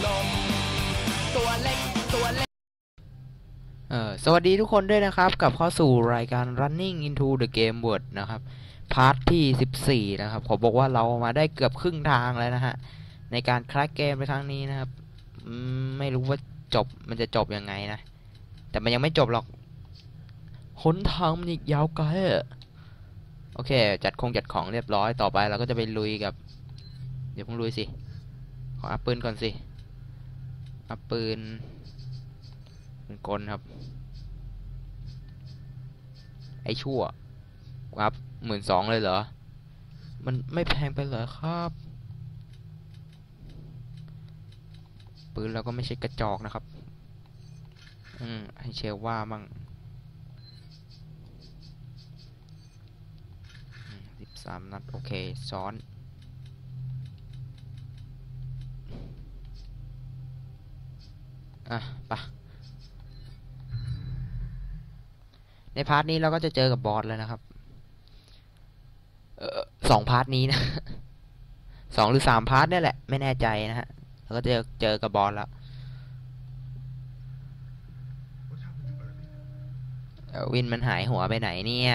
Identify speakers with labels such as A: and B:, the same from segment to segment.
A: เคยดื่มตัวเล็กตัวเล็ก
B: สวัสดีทุกคนด้วยนะครับกับเข้าสู่รายการ Running into the Game World นะครับพาร์ทที่ 14 นะครับ ขอบอกว่าเรามาได้เกือบครึ่งทางแล้วนะฮะ ในการคลาสเกมในครั้งนี้นะครับไม่รู้ว่าจบมันจะจบยังไงนะ แต่มันยังไม่จบหรอกหนทางมันอีกยาวไกลโอเค จัดคงจัดของเรียบร้อยต่อไปเราก็จะไปลุยกับ เดี๋ยวพงลุยสิ ขออัพปืนก่อนสิ อัพปืนปืนกลครับ ไอชั่วครับหมื่นสองเลยเหรอ มันไม่แพงไปเหรอครับ ปืนเราก็ไม่ใช่กระจอกนะครับ อืมให้เชลว่ามั่งสิบสามนัด โอเค ซ้อน อะไปะในพาร์ทนี้เราก็จะเจอกับบอสแล้วนะครับออสองพาร์ทนี้นะสองหรือสามพาร์ทเนี่ยแหละ ไม่แน่ใจนะฮะแล้วก็เจอเจอกับบอสแล้วออวินมันหายหัวไปไหนเนี่ย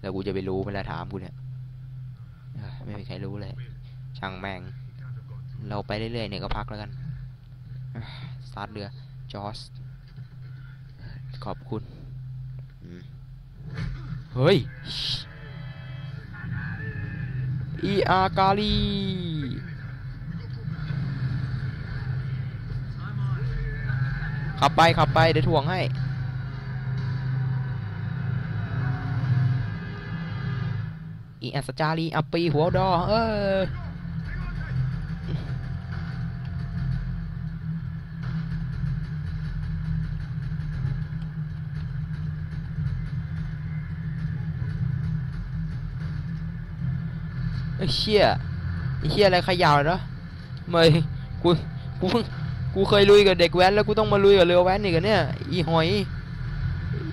B: แล้วกูจะไปรู้ไหมล่ะถามกูเนี่ยไม่มีใครรู้เลย ช่างแม่ง เราไปเรื่อยๆเนี่ยก็พักแล้วกัน สตาร์ทเรือจอสขอบคุณเฮ้ยอีอากาลีขับไปขับไปเดี๋ยวถ่วงให้อีอัสจารีอัปปีหัวดอเออ เชี่ยไอ้เชี่ยอะไรขยาวเนาะไม่กูกูเพิ่งกูเคยลุยกับเด็กแว้นแล้วกูต้องมาลุยกับเรือแว้นอีกเนี่ยอีหอย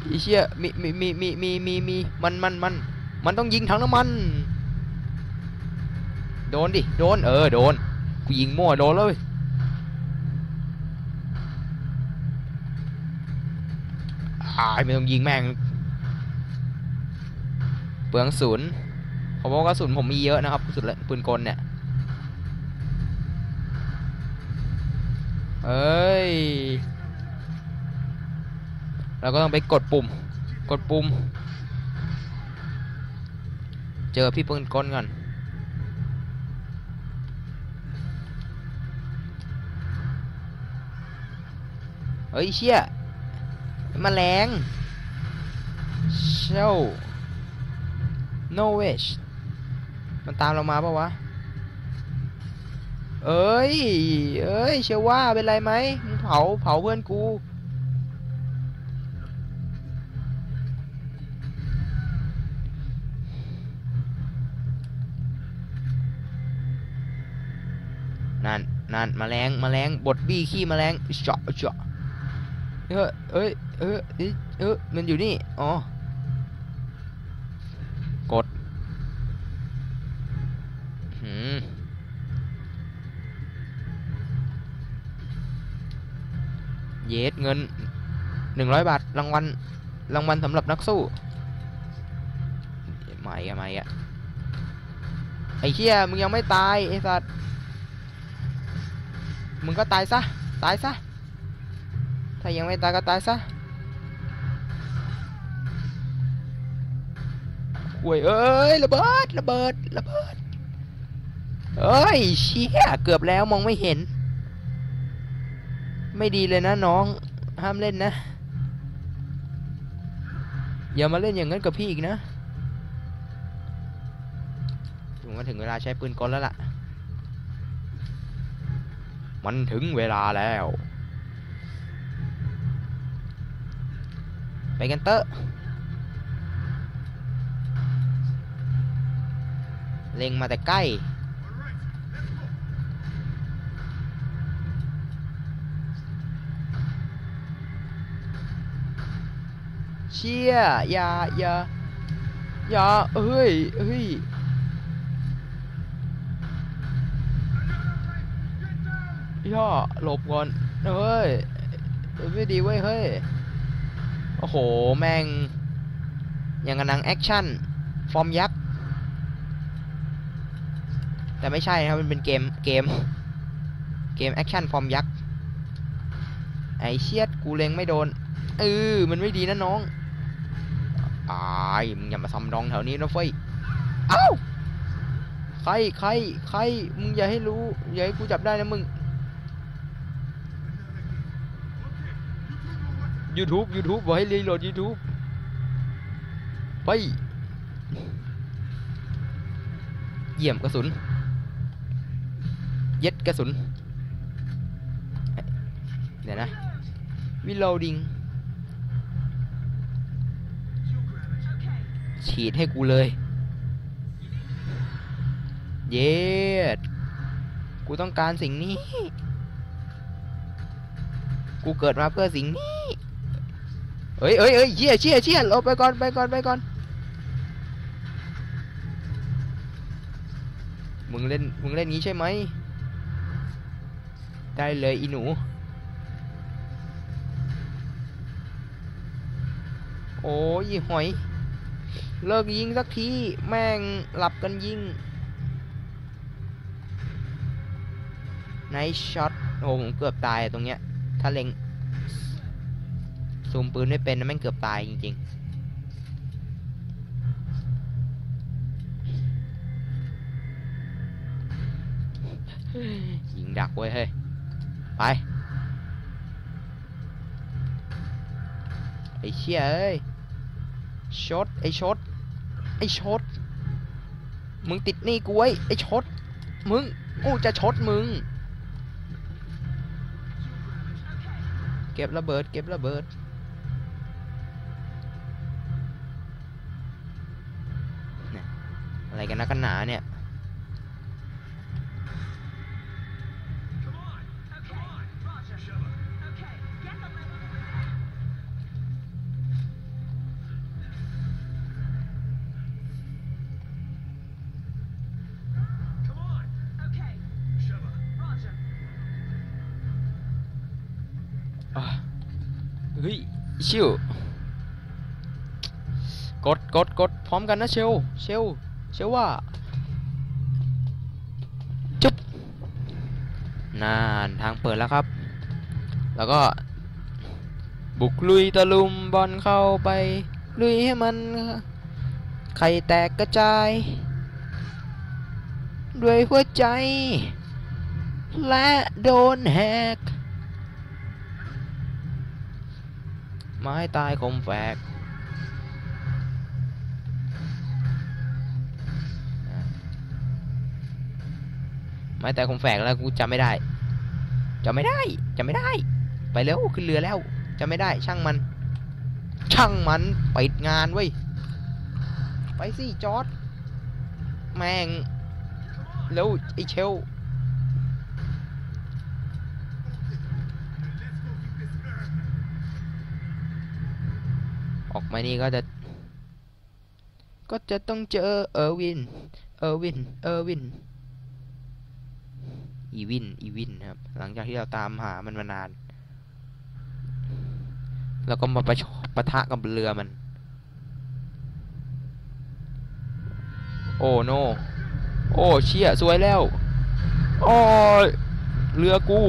B: ไอ้เชี่ยมีมีมีมีมีมีมีมันมันมันมันต้องยิงถังน้ำมัน โดนดิโดนเออโดนกูยิงมั่วโดนเลยอายไม่ต้องยิงแม่งเปลืองศูนย์ ผมว่ากระสุนผมมีเยอะนะครับกระสุนละปืนกลเนี่ยเอ้ยเราก็ต้องไปกดปุ่ม กดปุ่ม เจอพี่ปืนกลก่อนเฮ้ยเชี่ยมาแมลงเช่า no wish มันตามเรามาปะวะ เอ้ย เอ้ย เชื่อว่าเป็นไรไหมมึงเผา เผาเพื่อนกู นั่นนั่นมแมลงมแมลงบดบี้ขี้มแมลงเจาะเจาะเออเอ้ยเออเอ้ยเออมันอยู่นี่ อ๋อ กด เยสเงินหนึ่งร้อยบาทรางวัลรางวัลสำหรับนักสู้ไม่อะไม่อะไอ้เชี่ยมึงยังไม่ตายไอ้สัตว์มึงก็ตายซะตายซะถ้ายังไม่ตายก็ตายซะห่วยเอ้ยระเบิดระเบิดระเบิดเอ้ยเชี่ยเกือบแล้วมองไม่เห็น ไม่ดีเลยนะน้อง ห้ามเล่นนะ อย่ามาเล่นอย่างนั้นกับพี่อีกนะถึงมาถึงเวลาใช้ปืนกลแล้วล่ะ มันถึงเวลาแล้ว ไปกันเตอะเล็งมาแต่ใกล้ เชี่ยอย่าอย่าอย่าเฮ้ยเฮ้ยย่อหลบก่อนเฮ้ยไม่ดีเว้ยเฮ้ยโอ้โห แม่งอย่างกับหนังแอคชั่น ฟอร์มยักษ์ แต่ไม่ใช่ครับ มันเป็นเกม เกม เกมแอคชั่นฟอร์มยักษ์ ไอเชียดกูเลงไม่โดน เออ มันไม่ดีนะน้องายมึงอย่ามาซ้ำดองแถวนี้นะเฟ้ยเอ้าใครใครใครมึงอย่าให้รู้อย่าให้กูจับได้นะมึง YouTube YouTube บอกให้รีโหลด YouTube ไปเยี่ยมกระสุน เย็ดกระสุน เดี๋ยวนะ วิโลดิง ฉีดให้กูเลย เย็ดกูต้องการสิ่งนี้ กูเกิดมาเพื่อสิ่งนี้เอ้ยเอ้ยเอ้ยเชี่ยเชี่ยเชี่ยลบไปก่อนไปก่อนไปก่อน มึงเล่น มึงเล่นงี้ใช่ไหม ได้เลยอีหนูโอ้ยหอย เลิกยิงสักที แม่งหลับกันยิงไนช็อตโอ้ผมเกือบตายตรงเนี้ย ถ้าเล็งซูมปืนไม่เป็นนะแม่งเกือบตายจริงๆ ยิงดักไว้ยเฮ้ย ไป ไอ้เชี่ยเอ้ย ช็อตไอช็อตไอช็อตมึงติดนี่กูไว้ไอช็อตมึงกูจะช็อตมึง เก็บระเบิด เก็บระเบิดอะไรกันนะกันหนาเนี่ย เฮ้ยชิวกดกดกดพร้อมกันนะเชลเชลเชลว่าจุ๊บนานทางเปิดแล้วครับ แล้วก็ บุกลุยตะลุมบอลเข้าไป ลุยให้มัน ไข่แตกกระจาย ด้วยหัวใจ และโดนแหก ไม้ตายคมแฝกไม้ตายคมแฝกแล้วกูจำไม่ได้จำไม่ได้จำไม่ได้ ไปเร็วขึ้นเรือแล้วจำไม่ได้ช่างมัน ช่างมันปิดงานเว้ยไปสิจอร์ดแม่งแล้วไอเชล ออกมานี่ก็จะ ก็จะต้องเจอเออร์วิน เออร์วิน เออร์วิน อีวิน อีวินครับ หลังจากที่เราตามหามันมานาน แล้วก็มาประชปะทะกับเรือมัน โอ้โน โอ้เชี่ยสวยแล้วโอ้เรือกู้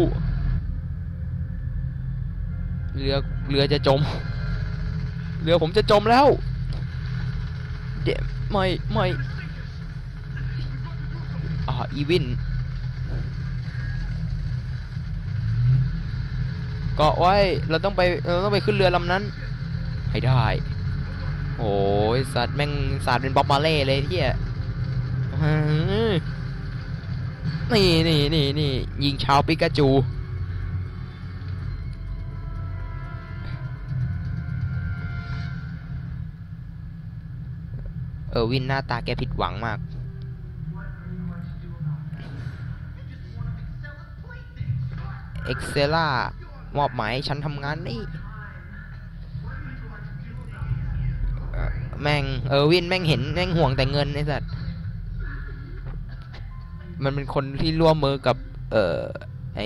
B: เรือ เรือจะจม เรือผมจะจมแล้ว เดี๋ยวไม่ไม่อ่าอีวิน เกาะไว้ เราต้องไป เราต้องไปขึ้นเรือลำนั้น ให้ได้ โอ้ยสัตว์แม่งสัตว์เป็นบ๊อบมาเล่เลยเที่ยอื้อหือนี่นี่นี่นี่ยิงชาวปิกาจู เออวินหน้าตาแกผิดหวังมาก เอ็กเซล่ามอบหมายฉันทำงานนี่แม่งเออวินแม่งเห็นแม่งห่วงแต่เงินไอ้สัตว์มันเป็นคนที่ร่วมมือกับ เออไอ